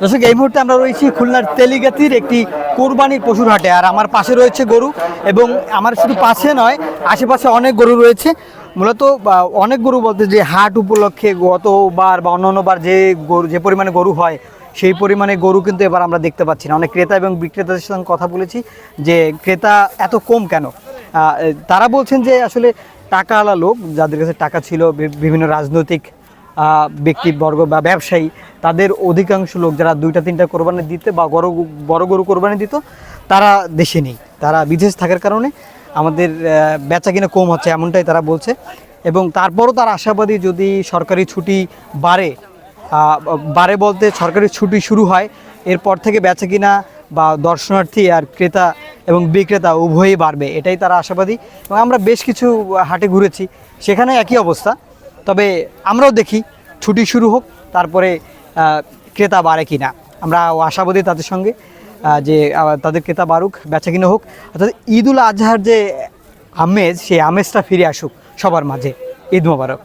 দর্শক, এই মুহূর্তে আমরা রয়েছি খুলনার তেলিগাতির একটি কোরবানির পশুর হাটে। আর আমার পাশে রয়েছে গরু এবং আমার শুধু পাশে নয়, আশেপাশে অনেক গরু রয়েছে। মূলত অনেক গরু বলতে যে হাট উপলক্ষে গতবার বা অন্যান্যবার যে গরু, যে পরিমাণে গরু হয়, সেই পরিমাণে গরু কিন্তু এবার আমরা দেখতে পাচ্ছি না। অনেক ক্রেতা এবং বিক্রেতাদের সঙ্গে কথা বলেছি যে ক্রেতা এত কম কেন? তারা বলছেন যে আসলে টাকাওয়ালা লোক, যাদের কাছে টাকা ছিল বিভিন্ন রাজনৈতিক ব্যক্তিবর্গ বা ব্যবসায়ী, তাদের অধিকাংশ লোক যারা দুইটা তিনটা কোরবানি দিতে বা বড় গরু- বড় গরু কোরবানি দিত, তারা দেশে নেই। তারা বিদেশ থাকার কারণে আমাদের বেচা কিনা কম হচ্ছে, এমনটাই তারা বলছে। এবং তারপরও তার আশাবাদী যদি সরকারি ছুটি বাড়ে বাড়ে বলতে সরকারি ছুটি শুরু হয়, এরপর থেকে বেচা কিনা বা দর্শনার্থী আর ক্রেতা এবং বিক্রেতা উভয়ই বাড়বে, এটাই তারা আশাবাদী। এবং আমরা বেশ কিছু হাটে ঘুরেছি, সেখানে একই অবস্থা। তবে আমরাও দেখি, ছুটি শুরু হোক, তারপরে ক্রেতা বাড়ে কি না আমরা আশাবাদী তাদের সঙ্গে যে তাদের ক্রেতা বাড়ুক বেচা কিনা হোক, অর্থাৎ ঈদুল আজহার যে আমেজ, সেই আমেজটা ফিরে আসুক সবার মাঝে। ঈদ মোবারক।